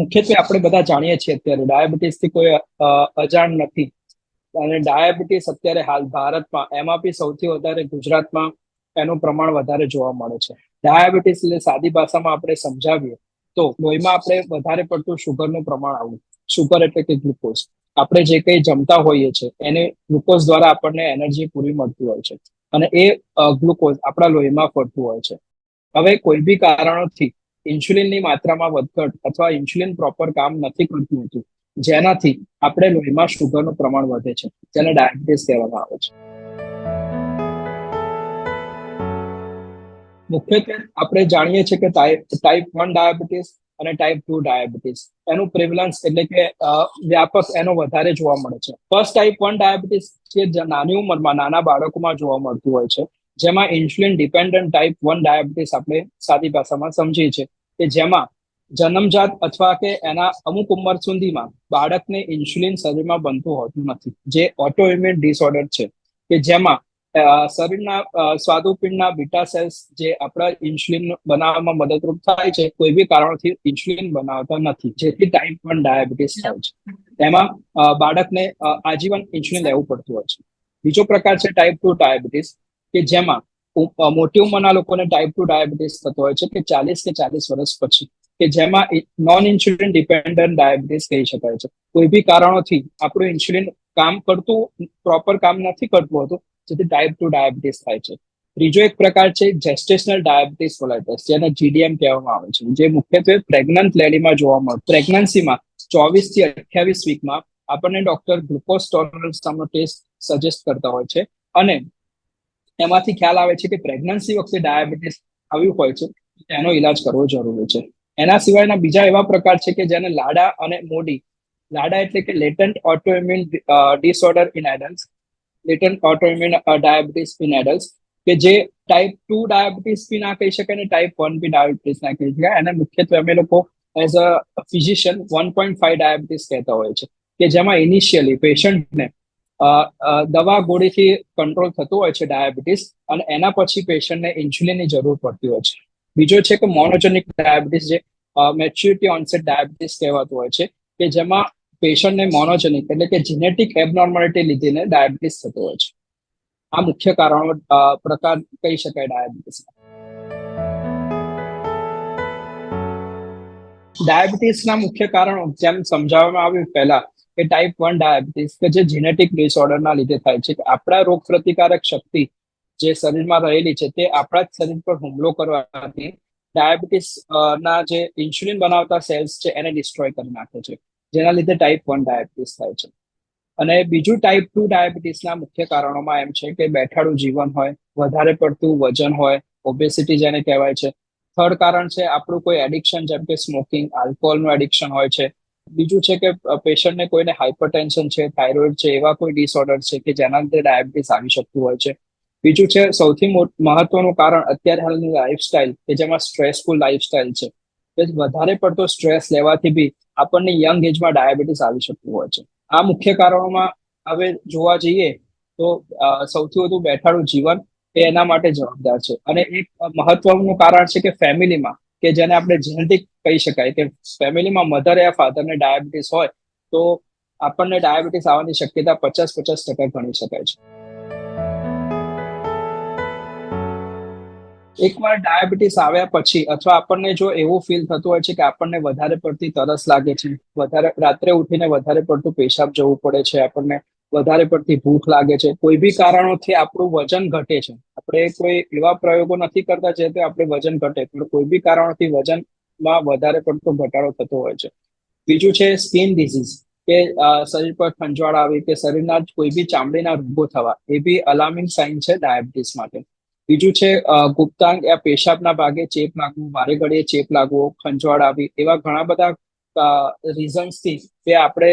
મુખ્યત્વે આપણે બધા જાણીએ છીએ અત્યારે ડાયાબિટીસથી કોઈ અજાણ નથી. અને ડાયાબિટીસ અત્યારે હાલ ભારતમાં, એમાં બી સૌથી વધારે ગુજરાતમાં એનું પ્રમાણ વધારે જોવા મળે છે. ડાયાબિટીસ એટલે સાદી ભાષામાં આપણે સમજાવીએ તો લોહીમાં આપણે વધારે પડતું શુગરનું પ્રમાણ આવવું શુગર એટલે કે ગ્લુકોઝ. આપણે જે કંઈ જમતા હોઈએ છીએ એને ગ્લુકોઝ દ્વારા આપણને એનર્જી પૂરી મળતી હોય છે. અને એ ગ્લુકોઝ આપણા લોહીમાં ફરતું હોય છે. હવે કોઈ બી કારણોથી ઇન્સ્યુલિનની માત્રામાં વધઘટ અથવા ઇન્સ્યુલિન પ્રોપર કામ નથી કરતું હોતું. જેનાથી આપણે લોહીમાં શુગરનું પ્રમાણ વધે છે, જેને ડાયાબિટીસ કહેવામાં આવે છે. મુખ્યત્વે આપણે જાણીએ છીએ કે ટાઈપ વન ડાયાબિટીસ અને ટાઈપ ટુ ડાયાબિટીસ એનું પ્રિવલન્સ એટલે કે વ્યાપક એનો વધારે જોવા મળે છે. ફર્સ્ટ ટાઈપ વન ડાયાબિટીસ જે નાની ઉંમરમાં નાના બાળકોમાં જોવા મળતું હોય છે જેમાં insulin dependent type one diabetes આપણે સાદી ભાષામાં સમજીએ છીએ. કે જેમાં જન્મજાત અથવા કે એના અમુક ઉંમર સુધીમાં બાળકને ઇન્સ્યુલિન શરીરમાં બનતું હોતું નથી. જે ઓટોઇમ્યુન ડિસઓર્ડર છે. કે જેમાં શરીરના સ્વાદુપિંડના બીટા સેલ્સ જે આપણા ઇન્સ્યુલિન બનાવવામાં મદદરૂપ થાય છે, કોઈ બી કારણથી ઇન્સ્યુલિન બનાવતા નથી. જેથી ટાઈપ વન ડાયાબિટીસ થાય છે. એમાં બાળકને આજીવન ઇન્સ્યુલિન લેવું પડતું હોય છે. બીજો પ્રકાર છે ટાઈપ ટુ ડાયાબિટીસ કે જેમાં મોટી ઉંમરના લોકોને ટાઈપ ટુ ડાયાબિટીસ થતો હોય છે કે ચાલીસ કે ચાલીસ વર્ષ પછી, કે જેમાં નોન ઇન્સ્યુલિન ડિપેન્ડન્ટ ડાયાબિટીસ કહી શકાય છે. કોઈ બી કારણોથી આપણું ઇન્સ્યુલિન કામ કરતું પ્રોપર કામ નથી કરતું હોતું, જેથી ટાઈપ ટુ ડાયાબિટીસ થાય છે. ત્રીજો એક પ્રકાર છે જેસ્ટેશનલ ડાયાબિટીસ કોલાઇટસ જેને જીડીએમ કહેવામાં આવે છે. જે મુખ્યત્વે પ્રેગ્નન્ટ લેડીમાં જોવા મળે પ્રેગ્નન્સીમાં ચોવીસથી અઠ્યાવીસ વીકમાં આપણને ડોક્ટર ગ્લુકોઝ ટોલરન્સ નામનો ટેસ્ટ સજેસ્ટ કરતા હોય છે. અને એમાંથી ખ્યાલ આવે છે કે પ્રેગ્નન્સી વખતે ડાયાબિટીસ આવ્યું હોય છે, એનો ઈલાજ કરવો જરૂરી છે. એના સિવાયના બીજા એવા પ્રકાર છે કે જેને લાડા અને મોડી, લાડા એટલે કે latent autoimmune disorder in adult latent autoimmune diabetes in adult કે જે ટાઈપ ટુ ડાયાબિટીસ બી ના કહી શકાય અને ટાઈપ વન બી ડાયાબિટીસ ના કહી શકાય. એને મુખ્યત્વે અમે લોકો as a physician one point five diabetes કહેતા હોય છે, કે જેમાં ઇનિશિયલી પેશન્ટને દવા ગોળીથી કંટ્રોલ થતું હોય છે ડાયાબિટીસ અને એના પછી પેશન્ટને ઇન્સ્યુલિનની જરૂર પડતી હોય છે. બીજો છે કે મોનોજેનિક ડાયાબિટીસ જે મેચ્યુરિટી ઓનસેટ ડાયાબિટીસ કહેવાતું હોય છે કે જેમાં પેશન્ટને મોનોજેનિક એટલે કે જીનેટિક એબનોર્માલિટી લીધીને ડાયાબિટીસ થતો હોય છે. આ મુખ્ય કારણો પ્રકાર કહી શકાય ડાયાબિટીસ ડાયાબિટીસના મુખ્ય કારણો જેમ સમજાવવામાં આવ્યું પહેલા કે ટાઈપ વન ડાયાબિટીસ કે જે જીનેટિક ડિસઓર્ડરના લીધે થાય છે. આપણા રોગ પ્રતિકારક શક્તિ જે શરીરમાં રહેલી છે તે આપણા જ શરીર પર હુમલો કરવાથી ડાયાબિટીસ ના જે ઇન્સ્યુલિન બનાવતા સેલ્સ છે એને ડિસ્ટ્રોય કરી નાખે છે. જેના લીધે ટાઈપ વન ડાયાબિટીસ થાય છે. અને બીજું ટાઈપ ટુ ડાયાબિટીસના મુખ્ય કારણોમાં એમ છે કે બેઠાડું જીવન હોય, વધારે પડતું વજન હોય ઓબેસિટી જેને કહેવાય છે. થર્ડ કારણ છે આપણું કોઈ એડિક્શન જેમ કે સ્મોકિંગ આલ્કોહોલનું એડિક્શન હોય છે બીજું છે કે પેશન્ટને કોઈને હાઇપરટેન્શન છે, થાઇરોઇડ છે, એવા કોઈ ડિસઓર્ડર છે કે જેના લીધે ડાયાબિટીસ આવી શકતું હોય છે. બીજું છે, સૌથી મહત્વનું કારણ અત્યારે હાલની લાઈફસ્ટાઈલ કે જેમાં સ્ટ્રેસફુલ લાઈફસ્ટાઈલ છે. તે વધારે પડતો સ્ટ્રેસ લેવાથી બી આપણને યંગ એજમાં ડાયાબિટીસ આવી શકતું હોય છે. આ મુખ્ય કારણોમાં હવે જોવા જઈએ તો સૌથી વધુ બેઠાડું જીવન એ એના માટે જવાબદાર છે. અને એક મહત્વનું કારણ છે કે ફેમિલીમાં કે જેને આપણે જેનેટિક કહી શકાય કે ફેમિલીમાં મધર યા ફાધરને ડાયાબિટીસ હોય, તો આપણને ડાયાબિટીસ આવવાની શક્યતા પચાસ પચાસ ટકા ગણી શકાય છે. એકવાર ડાયાબિટીસ આવ્યા પછી અથવા આપણને જો એવું ફીલ થતું હોય છે કે આપણને વધારે પડતી તરસ લાગે છે, વધારે રાત્રે ઉઠીને વધારે પડતું પેશાબ જવું પડે છે, આપણને વધારે પડતી ભૂખ લાગે છે. કોઈ બી કારણોથી આપણું વજન ઘટે છે. આપણે કોઈ એવા પ્રયોગો નથી કરતા જેથી આપણે વજન ઘટે. પણ કોઈ બી કારણોથી વજનમાં વધારે પડતો ઘટાડો થતો હોય છે. બીજું છે સ્કિન ડિઝીઝ, કે શરીર પર ખંજવાળ આવી કે શરીરના કોઈ બી ચામડીના રોગો થવા, એ બી અલાર્મિંગ સાઇન છે ડાયાબિટીસ માટે. બીજું છે ગુપ્તાંગ યા પેશાબના ભાગે ચેપ લાગવું વારે ઘડીએ ચેપ લાગવો, ખંજવાળ આવી, એવા ઘણા બધા રીઝન્સથી તે આપણે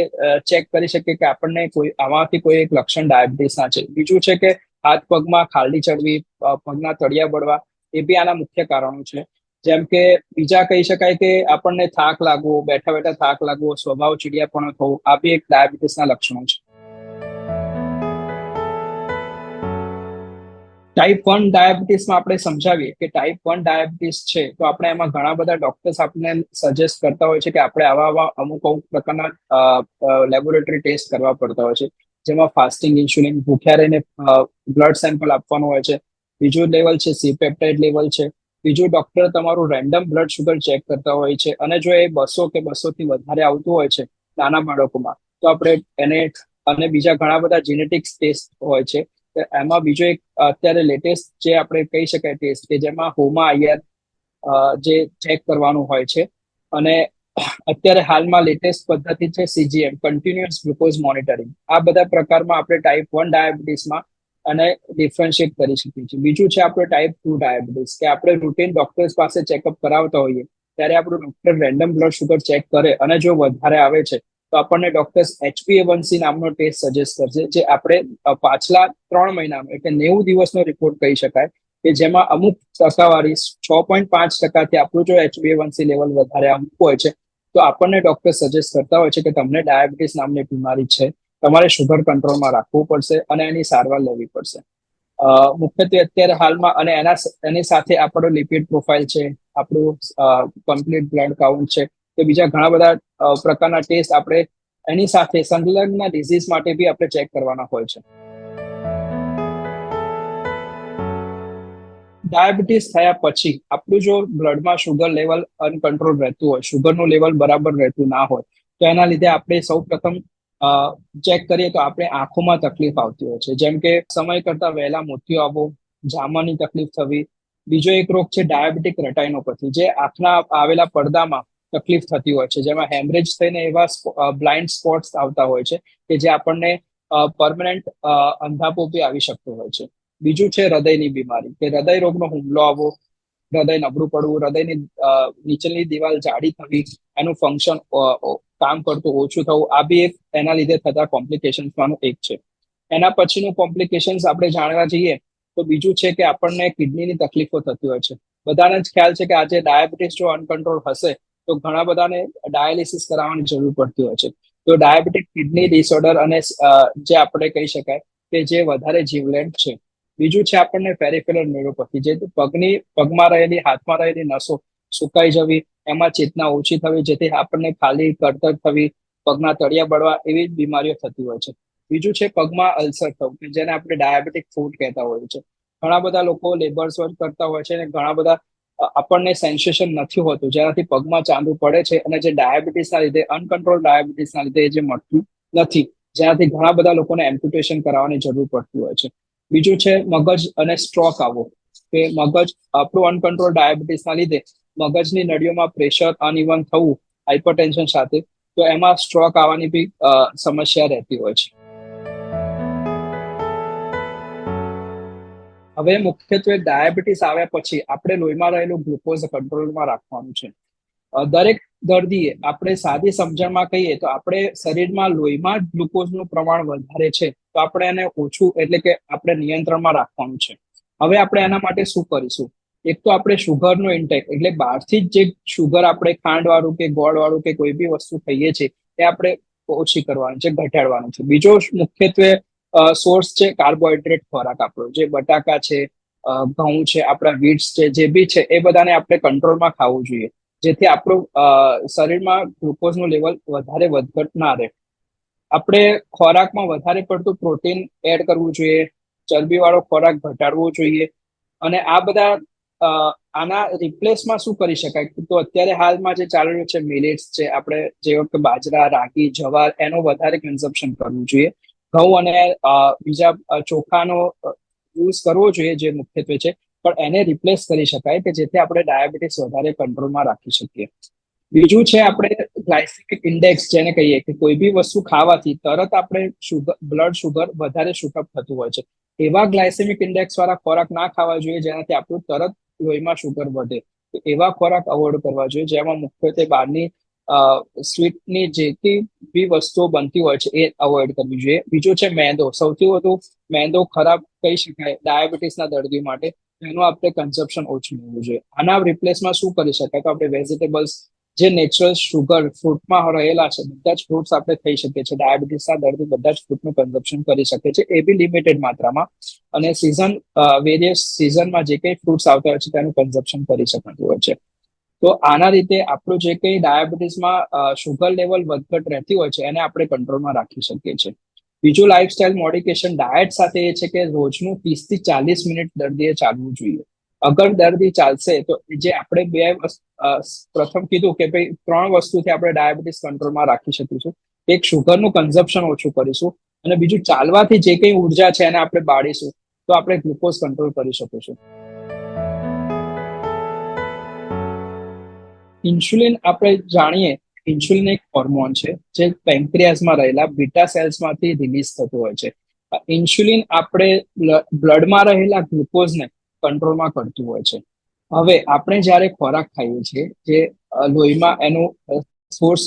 ચેક કરી શકીએ કે આપણને કોઈ, આમાંથી કોઈ એક લક્ષણ ડાયાબિટીસના છે. બીજું છે કે હાથ પગમાં ખાલડી ચડવી પગના તળિયા બળવા, એ બી આના મુખ્ય કારણો છે. જેમ કે બીજા કહી શકાય કે આપણને થાક લાગવો, બેઠા બેઠા થાક લાગવો, સ્વભાવ ચીડિયાપણો થવું, આ બી એક ડાયાબિટીસના લક્ષણો છે. ટાઈપ વન ડાયાબિટીસમાં આપણે સમજાવીએ કે ટાઈપ વન ડાયાબિટીસ છે, તો આપણે એમાં ઘણા બધા ડોક્ટર્સ આપણને સજેસ્ટ કરતા હોય છે કે આપણે આવા આવા અમુક અમુક પ્રકારના લેબોરેટરી ટેસ્ટ કરવા પડતા હોય છે. જેમાં ફાસ્ટિંગ ઇન્સ્યુલિન ભૂખ્યા રહીને બ્લડ સેમ્પલ આપવાનું હોય છે. બીજું લેવલ છે સીપેપ્ટાઇડ લેવલ છે. બીજું ડોક્ટર તમારું રેન્ડમ બ્લડ શુગર ચેક કરતા હોય છે. અને જો એ બસો કે બસો થી વધારે આવતું હોય છે નાના બાળકોમાં, તો આપણે એને અને બીજા ઘણા બધા જીનેટિક્સ ટેસ્ટ હોય છે. એમાં બીજો એક અત્યારે લેટેસ્ટ જે આપણે કહી શકાય ટેસ્ટ કે જેમાં હોમા આઈઆર જે ચેક કરવાનું હોય છે. અને અત્યારે હાલમાં લેટેસ્ટ પદ્ધતિ છે સીજીએમ કન્ટિન્યુઅસ ગ્લુકોઝ મોનિટરિંગ આ બધા પ્રકારમાં આપણે ટાઈપ વન ડાયાબિટીસમાં અને ડિફરન્શિયેટ કરી શકીએ છીએ. બીજું છે આપણે ટાઈપ ટુ ડાયાબિટીસ કે આપણે રૂટીન ડોક્ટર્સ પાસે ચેકઅપ કરાવતા હોઈએ, ત્યારે આપણું doctor random blood sugar check કરે અને જો વધારે આવે છે તો આપણને ડોક્ટર્સ એચપીએવનસી નામનો ટેસ્ટ સજેસ્ટ કરશે, જે આપણે પાછલા ત્રણ મહિનામાં, એટલે નેવું દિવસનો રિપોર્ટ કહી શકાય, કે જેમાં અમુક ટકાવારી છ પોઈન્ટ પાંચ ટકાથી આપણું જો એચબીએવનસી લેવલ વધારે અમુક હોય છે, તો આપણને ડોક્ટર સજેસ્ટ કરતા હોય છે કે તમને ડાયાબિટીસ નામની બીમારી છે, તમારે શુગર કંટ્રોલમાં રાખવું પડશે અને એની સારવાર લેવી પડશે. મુખ્યત્વે અત્યારે હાલમાં, અને એના, એની સાથે આપણો લિપિડ પ્રોફાઇલ છે, આપણું કમ્પ્લીટ બ્લડ કાઉન્ટ છે કે બીજા ઘણા બધા પ્રકારના ટેસ્ટ આપણે એની સાથે સંલગ્ન ડિઝીઝ માટે બી આપણે ચેક કરવાના હોય છે. ડાયાબિટીસ થયા પછી આપણું જો બ્લડમાં શુગર લેવલ અનકન્ટ્રોલ રહેતું હોય શુગરનું લેવલ બરાબર રહેતું ના હોય, તો એના લીધે આપણે સૌ પ્રથમ ચેક કરીએ તો આપણે આંખોમાં તકલીફ આવતી હોય છે. જેમ કે સમય કરતા વહેલા મોતિયો આવવો, જામવાની તકલીફ થવી, બીજો એક રોગ છે ડાયાબિટીક રેટાઇનોપથી જે આંખના આવેલા પડદામાં તકલીફ થતી હોય છે. જેમાં હેમરેજ થઈને એવા બ્લાઇન્ડ સ્પોટ્સ આવતા હોય છે કે જે આપણને પરમનન્ટ અંધાપો બી આવી શકતો હોય છે. બીજું છે હૃદયની બીમારી કે હૃદય રોગનો હુમલો આવવો, હૃદય નબળું પડવું, હૃદયની નીચેની દિવાલ જાડી થવી, એનું ફંક્શન કામ કરતું ઓછું થવું, આ બી એક એના લીધે થતા કોમ્પ્લિકેશન્સમાંનું એક છે. એના પછીનું કોમ્પ્લિકેશન્સ આપણે જાણવા જઈએ તો બીજું છે કે આપણને કિડનીની તકલીફો થતી હોય છે. બધાને જ ખ્યાલ છે કે આજે ડાયાબિટીસ જો અનકન્ટ્રોલ હશે તો ઘણા બધાને ડાયાલિસિસ કરાવવાની જરૂર પડતી હોય છે. તો ડાયાબિટીક, કિડની ડિસઓર્ડર અને જે આપણે કહી શકાય કે જે વધારે જીવલેણ છે. બીજું છે આપણને પેરિફેરલ ન્યુરોપથી, જે પગની, પગમાં રહેલી, હાથમાં રહેલી નસો સુકાઈ જવી, એમાં ચેતના ઓછી થવી, જેથી આપણને ખાલી કરતર થવી, પગના તળિયા બળવા એવી જ બીમારીઓ થતી હોય છે. બીજું છે પગમાં અલ્સર થવું, કે જેને આપણે ડાયાબિટીક ફૂડ કહેતા હોઈએ છે ઘણા બધા લોકો લેબર્સ વર્ક કરતા હોય છે અને ઘણા બધા આપણને સેન્સેશન નથી હોતું. જેનાથી પગમાં ચાંદુ પડે છે અને જે ડાયાબિટીસના લીધે અનકન્ટ્રોલ ડાયાબિટીસના લીધે જે મળતું નથી, જેનાથી ઘણા બધા લોકોને એમ્પ્યુટેશન કરાવવાની જરૂર પડતી હોય છે. બીજું છે મગજ અને સ્ટ્રોક આવવો કે મગજ, આપણું અનકન્ટ્રોલ ડાયાબિટીસના લીધે મગજની નળીઓમાં પ્રેશર અનઇવન થવું હાઇપરટેન્શન સાથે, તો એમાં સ્ટ્રોક આવવાની બી સમસ્યા રહેતી હોય છે. હવે મુખ્યત્વે ડાયાબિટીસ આવ્યા પછી આપણે લોહીમાં રહેલું ગ્લુકોઝ કંટ્રોલમાં રાખવાનું છે. દરેક દર્દીએ આપણે સાદી સમજણમાં કહીએ તો આપણે શરીરમાં લોહીમાં ગ્લુકોઝનું પ્રમાણ વધારે છે, તો આપણે એને ઓછું એટલે કે આપણે નિયંત્રણમાં રાખવાનું છે. હવે આપણે એના માટે શું કરીશું? એક તો આપણે શુગરનો ઇન્ટેક એટલે બહારથી જ જે શુગર આપણે ખાંડવાળું કે ગોળવાળું કે કોઈ બી વસ્તુ ખાઈએ છીએ, એ આપણે ઓછી કરવાની છે, ઘટાડવાનું છે. બીજો મુખ્યત્વે સોર્સ છે કાર્બોહાઈડ્રેટ ખોરાક આપણો, જે બટાકા છે ઘઉં છે, આપણા વીટ્સ છે, જે બી છે, એ બધાને આપણે કંટ્રોલમાં ખાવું જોઈએ. જેથી આપણું શરીરમાં ગ્લુકોઝનું લેવલ વધારે વધઘટ ના રહે. આપણે ખોરાકમાં વધારે પડતું પ્રોટીન એડ કરવું જોઈએ, ચરબીવાળો ખોરાક ઘટાડવો જોઈએ, અને આ બધા આના રિપ્લેસમાં શું કરી શકાય? તો અત્યારે હાલમાં જે ચાલી રહ્યું છે મિલેટ્સ છે, આપણે જે વખતે બાજરા, રાગી, જવાર, એનો વધારે કન્ઝમ્પશન કરવું જોઈએ. ઘઉં અને બીજા ચોખાનો યુઝ કરવો જોઈએ જે મુખ્યત્વે છે, પણ એને રિપ્લેસ કરી શકાય કે જેથી આપણે ડાયાબિટીસ વધારે કંટ્રોલમાં રાખી શકીએ. બીજું છે આપણે ગ્લાયસેમિક ઇન્ડેક્સ જેને કહીએ કે કોઈ બી વસ્તુ ખાવાથી તરત આપણે શુગર બ્લડ શુગર વધારે શૂટઅપ થતું હોય છે. એવા ગ્લાયસેમિક ઇન્ડેક્સ વાળા ખોરાક ના ખાવા જોઈએ જેનાથી આપણું તરત લોહીમાં શુગર વધે. એવા ખોરાક અવોઈડ કરવા જોઈએ જેમાં મુખ્યત્વે બહારની સ્વીટની જેથી બી વસ્તુઓ બનતી હોય છે એ અવોઇડ કરવી જોઈએ. બીજું છે મેંદો. સૌથી વધુ મેંદો ખરાબ કહી શકાય ડાયાબિટીસના દર્દી માટે. એનું આપણે કન્ઝપ્શન ઓછું લેવું જોઈએ. આના રિપ્લેસમાં શું કરી શકાય? તો આપણે વેજીટેબલ્સ જે નેચરલ શુગર ફ્રૂટમાં રહેલા છે, બધા જ ફ્રૂટ્સ આપણે ખાઈ શકીએ છીએ. ડાયાબિટીસના દર્દી બધા જ ફ્રૂટનું કન્ઝપ્શન કરી શકે છે. એ બી લિમિટેડ માત્રામાં. અને સિઝન વેરિયસ સિઝનમાં જે કંઈ ફ્રૂટ્સ આવતા હોય છે, તેનું કન્ઝપ્શન કરી શકાતું હોય છે. તો આના રીતે આપણું જે કંઈ ડાયાબિટીસમાં શુગર લેવલ વધઘટ રહેતી હોય છે, એને આપણે કંટ્રોલમાં રાખી શકીએ છીએ. બીજું લાઇફસ્ટાઇલ મોડિકેશન ડાયટ સાથે એ છે કે રોજનું ત્રીસથી ચાલીસ મિનિટ દર્દીએ ચાલવું જોઈએ. અગર દર્દી ચાલશે તો જે આપણે બે પ્રથમ કીધું કે ભાઈ ત્રણ વસ્તુથી આપણે ડાયાબિટીસ કંટ્રોલમાં રાખી શકીશું. એક શુગરનું કન્ઝપ્શન ઓછું કરીશું અને બીજું ચાલવાથી જે કંઈ ઊર્જા છે એને આપણે બાળીશું, તો આપણે ગ્લુકોઝ કંટ્રોલ કરી શકીશું. ઇન્સ્યુલિન આપણે જાણીએ, ઇન્સ્યુલિન એક હોર્મોન છે જે પેન્ક્રિયાઝમાં રહેલા બીટા સેલ્સમાંથી રિલીઝ થતું હોય છે. ઇન્સ્યુલિન આપણે બ્લડમાં રહેલા ગ્લુકોઝને કંટ્રોલમાં કરતું હોય છે. હવે આપણે જ્યારે ખોરાક ખાઈએ છીએ, જે લોહીમાં એનું સોર્સ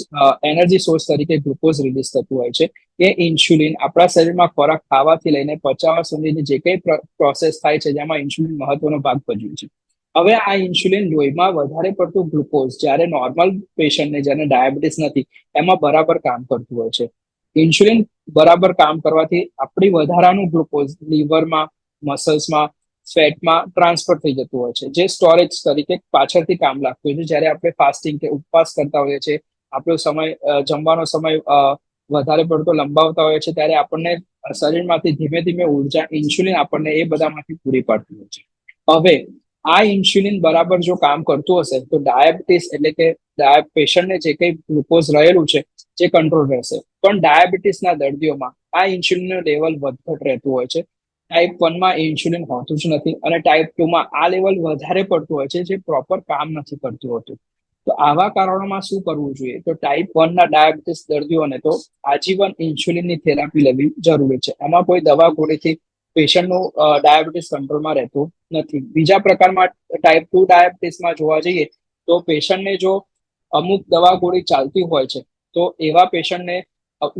એનર્જી સોર્સ તરીકે ગ્લુકોઝ રિલીઝ થતું હોય છે, એ ઇન્સ્યુલિન આપણા શરીરમાં ખોરાક ખાવાથી લઈને પચાવવા સુધીની જે કંઈ પ્રોસેસ થાય છે, જેમાં ઇન્સ્યુલિન મહત્વનો ભાગ ભજવ્યું છે. હવે આ ઇન્સ્યુલિન લોહીમાં વધારે પડતું ગ્લુકોઝ જ્યારે નોર્મલ પેશન્ટને જેને ડાયાબિટીસ નથી, એમાં બરાબર કામ કરતું હોય છે. ઇન્સ્યુલિન બરાબર કામ કરવાથી આપણી વધારાનું ગ્લુકોઝ લીવરમાં મસલ્સમાં ફેટમાં ટ્રાન્સફર થઈ જતું હોય છે. જે સ્ટોરેજ તરીકે પાછળથી કામ લાગતું હોય છે. જ્યારે આપણે ફાસ્ટિંગ કે ઉપવાસ કરતા હોઈએ છીએ, આપણો સમય જમવાનો સમય વધારે પડતો લંબાવતા હોય છે ત્યારે આપણને શરીરમાંથી ધીમે ધીમે ઊર્જા ઇન્સ્યુલિન આપણને એ બધામાંથી પૂરી પાડતી હોય છે. હવે આ ઇન્સ્યુલિન બરાબર જો કામ કરતું હશે, તો ડાયાબિટીસ એટલે કે પેશન્ટને જે કંઈ ગ્લુકોઝ રહેલું છે જે કંટ્રોલ રહેશે. પણ ડાયાબિટીસના દર્દીઓમાં આ ઇન્સ્યુલિનનું લેવલ વધઘટ રહેતું હોય છે. ટાઈપ વનમાં ઇન્સ્યુલિન હોતું જ નથી અને ટાઈપ ટુમાં આ લેવલ વધારે પડતું હોય છે, જે પ્રોપર કામ નથી કરતું હોતું. તો આવા કારણોમાં શું કરવું જોઈએ? તો ટાઈપ વનના ડાયાબિટીસ દર્દીઓને તો આજીવન ઇન્સ્યુલિનની થેરાપી લેવી જરૂરી છે. એમાં કોઈ દવા ગોળીથી પેશન્ટનું ડાયાબિટીસ કંટ્રોલમાં રહેતું નથી. બીજા પ્રકારમાં ટાઈપ ટુ ડાયાબિટીસમાં જોવા જઈએ, તો પેશન્ટને જો અમુક દવા ગોળી ચાલતી હોય છે, તો એવા પેશન્ટને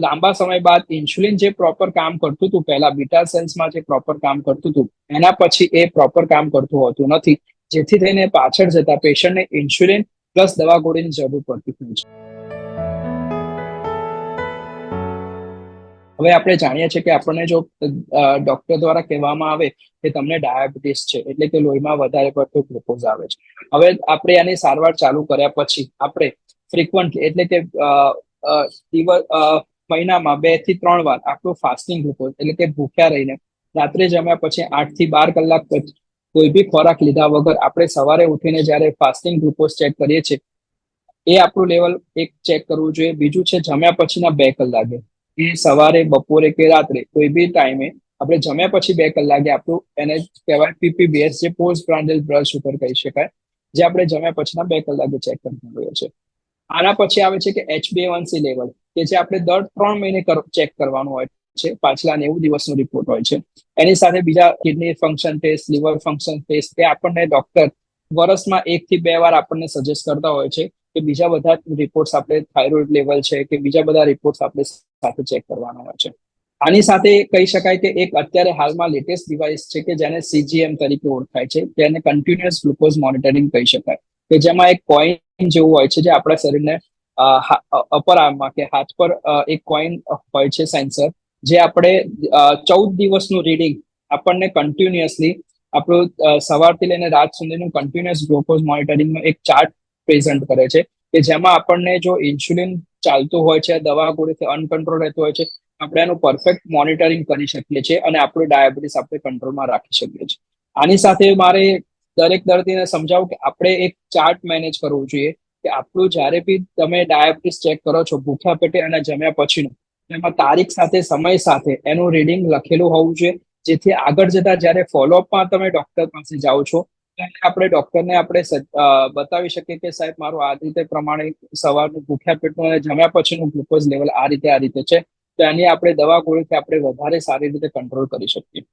લાંબા સમય બાદ ઇન્સ્યુલિન જે પ્રોપર કામ કરતું હતું, પહેલા બીટા સેલ્સમાં જે પ્રોપર કામ કરતું હતું, એના પછી એ પ્રોપર કામ કરતું હોતું નથી. જેથી થઈને પાછળ જતા પેશન્ટને ઇન્સ્યુલિન પ્લસ દવા ગોળીની જરૂર પડતી હોય છે. હવે આપણે જાણીએ છીએ કે આપણને જો ડોક્ટર દ્વારા કહેવામાં આવે કે તમને ડાયાબિટીસ છે, એટલે કે લોહીમાં વધારે પડતો ગ્લુકોઝ આવે છે. હવે આપણે આની સારવાર ચાલુ કર્યા પછી આપણે ફ્રિકવન્ટલી એટલે કે મહિનામાં બેથી ત્રણ વાર આપણું ફાસ્ટિંગ ગ્લુકોઝ એટલે કે ભૂખ્યા રહીને રાત્રે જમ્યા પછી આઠથી બાર કલાક પછી કોઈ બી ખોરાક લીધા વગર આપણે સવારે ઉઠીને જ્યારે ફાસ્ટિંગ ગ્લુકોઝ ચેક કરીએ છીએ, એ આપણું લેવલ એક ચેક કરવું જોઈએ. બીજું છે જમ્યા પછીના બે કલાકે. એ સવારે, બપોરે કે રાત્રે કોઈ બી ટાઈમે આપણે જમ્યા પછી બે કલાકે આપણું એને કહેવાય પીપીબીએસ જે પોસ્ટ બ્રાન્ડેલ બ્રશ ઉપર કહી શકાય, જે આપણે જમ્યા પછીના બે કલાકે ચેક કરવાનું હોય છે આના પછી આવે છે કે એચબીએવનસી લેવલ કે જે આપણે દર ત્રણ મહિને ચેક કરવાનું હોય છે, પાછલા નેવું દિવસનો રિપોર્ટ હોય છે. એની સાથે બીજા kidney function test liver function test તે આપણને ડોક્ટર વર્ષમાં એક થી બે વાર આપણને સજેસ્ટ કરતા હોય છે કે બીજા બધા રિપોર્ટ્સ આપણે થાઇરોઇડ લેવલ છે, કે બીજા બધા રિપોર્ટ્સ આપણે સાથે ચેક કરવાનો હોય છે. આની સાથે કહી શકાય કે એક અત્યારે હાલમાં લેટેસ્ટ ડિવાઇસ છે કે જેને સીજીએમ તરીકે ઓળખાય છે તેને કન્ટિન્યુઅસ ગ્લુકોઝ મોનિટરિંગ કહી શકાય. કે જેમાં એક કોઈન જેવું હોય છે જે આપણા શરીરને અપર આર્મમાં કે હાથ પર એક કોઈન હોય છે સેન્સર જે આપણે ચૌદ દિવસનું રીડિંગ આપણને કન્ટિન્યુઅસલી આપણું સવારથી લઈને રાત સુધીનું કન્ટિન્યુઅસ ગ્લુકોઝ મોનિટરિંગનો એક ચાર્ટ પ્રેઝન્ટ કરે છે, કે જેમાં આપણને જો ઇન્સ્યુલિન ચાલતું હોય છે, દવા ગોળીથી અનકંટ્રોલ રહેતું હોય છે, આપણે એનું પરફેક્ટ મોનિટરિંગ કરી શકીએ છીએ અને આપણું ડાયાબિટીસ આપણે કંટ્રોલમાં રાખી શકીએ છીએ. આની સાથે મારે દરેક દર્દીને સમજાવું કે આપણે એક ચાર્ટ મેનેજ કરવું જોઈએ કે આપણું જ્યારે બી તમે ડાયાબિટીસ ચેક કરો છો, ભૂખ્યા પેટે અને જમ્યા પછીનું એમાં તારીખ સાથે, સમય સાથે એનું રીડિંગ લખેલું હોવું જોઈએ. જેથી આગળ જતા જ્યારે ફોલોઅપમાં તમે ડોક્ટર પાસે જાઓ છો આપણે ડોક્ટરને આપણે બતાવી શકીએ કે સાહેબ, મારું આ રીતે પ્રમાણે સવારનું ભૂખ્યા પેટનું અને જમ્યા પછીનું ગ્લુકોઝ લેવલ આ રીતે આ રીતે છે. તો એની આપણે દવા ગોળીથી આપણે વધારે સારી રીતે કંટ્રોલ કરી શકીએ.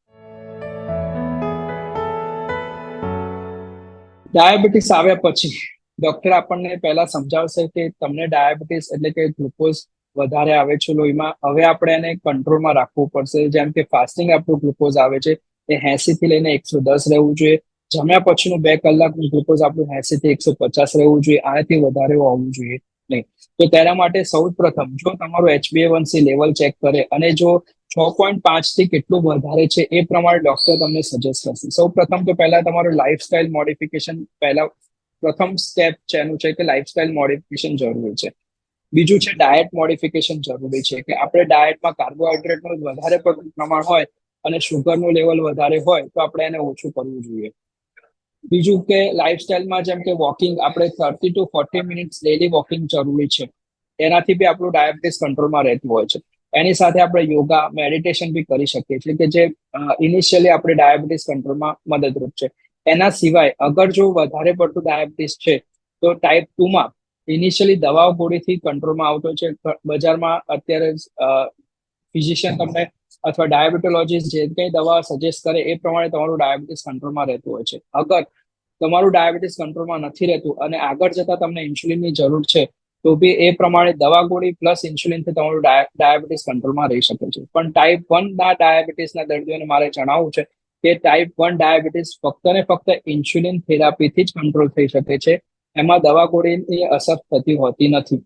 ડાયાબિટીસ આવ્યા પછી ડોક્ટર આપણને પહેલા સમજાવશે કે તમને ડાયાબિટીસ એટલે કે ગ્લુકોઝ વધારે આવે છે લોહીમાં. હવે આપણે એને કંટ્રોલમાં રાખવું પડશે. જેમ કે ફાસ્ટિંગ આપણું ગ્લુકોઝ આવે છે એ એસી થી લઈને એકસો દસ રહેવું જોઈએ. જમ્યા પછીનું બે કલાકનું ગ્લુકોઝ આપણું એસી થી એકસો પચાસ રહેવું જોઈએ, આનાથી વધારે હોવું જોઈએ નહીં. તો તેના માટે સૌ પ્રથમ જો તમારું એચબીએવનસી લેવલ ચેક કરે અને જો છ પોઈન્ટ પાંચથી કેટલું વધારે છે એ પ્રમાણે ડોક્ટર તમને સજેસ્ટ કરશે. સૌ પ્રથમ તો પહેલા તમારું લાઈફસ્ટાઈલ મોડિફિકેશન પહેલા પ્રથમ સ્ટેપ છે એનું છે કે લાઈફસ્ટાઈલ મોડિફિકેશન જરૂરી છે. બીજું છે ડાયટ મોડિફિકેશન જરૂરી છે કે આપણે ડાયટમાં કાર્બોહાઈડ્રેટનું વધારે પ્રમાણ હોય અને શુગરનું લેવલ વધારે હોય તો આપણે એને ઓછું કરવું જોઈએ. બીજું કે લાઇફસ્ટાઇલમાં જેમ કે વોકિંગ આપણે thirty to forty minutes daily walking જરૂરી છે. એનાથી બી આપણું ડાયાબિટીસ કંટ્રોલમાં રહેતું હોય છે. એની સાથે આપણે યોગા મેડિટેશન બી કરી શકીએ છીએ કે જે ઇનિશિયલી આપણે ડાયાબિટીસ કંટ્રોલમાં મદદરૂપ છે. એના સિવાય અગર જો વધારે પડતું ડાયાબિટીસ છે, તો ટાઈપ ટુમાં ઇનિશિયલી દવાઓ ગોળીથી કંટ્રોલમાં આવતો છે. બજારમાં અત્યારે ફિઝિશિયન તમને અથવા ડાયાબિટોલોજીસ્ટ જે કંઈ દવા સજેસ્ટ કરે એ પ્રમાણે તમારું ડાયાબિટીસ કંટ્રોલમાં રહેતું હોય છે. અગર તમારું ડાયાબિટીસ કંટ્રોલમાં નથી રહેતું અને આગળ જતા તમને ઇન્સ્યુલિનની જરૂર છે, તો બી એ પ્રમાણે દવા ગોળી પ્લસ ઇન્સ્યુલિનથી તમારું ડાયાબિટીસ કંટ્રોલમાં રહી શકે છે. પણ ટાઈપ વન ના ડાયાબિટીસના દર્દીઓને મારે જણાવવું છે કે ટાઈપ વન ડાયાબિટીસ ફક્ત ને ફક્ત ઇન્સ્યુલિન થેરાપીથી જ કંટ્રોલ થઈ શકે છે. એમાં દવા ગોળીની અસર થતી હોતી નથી.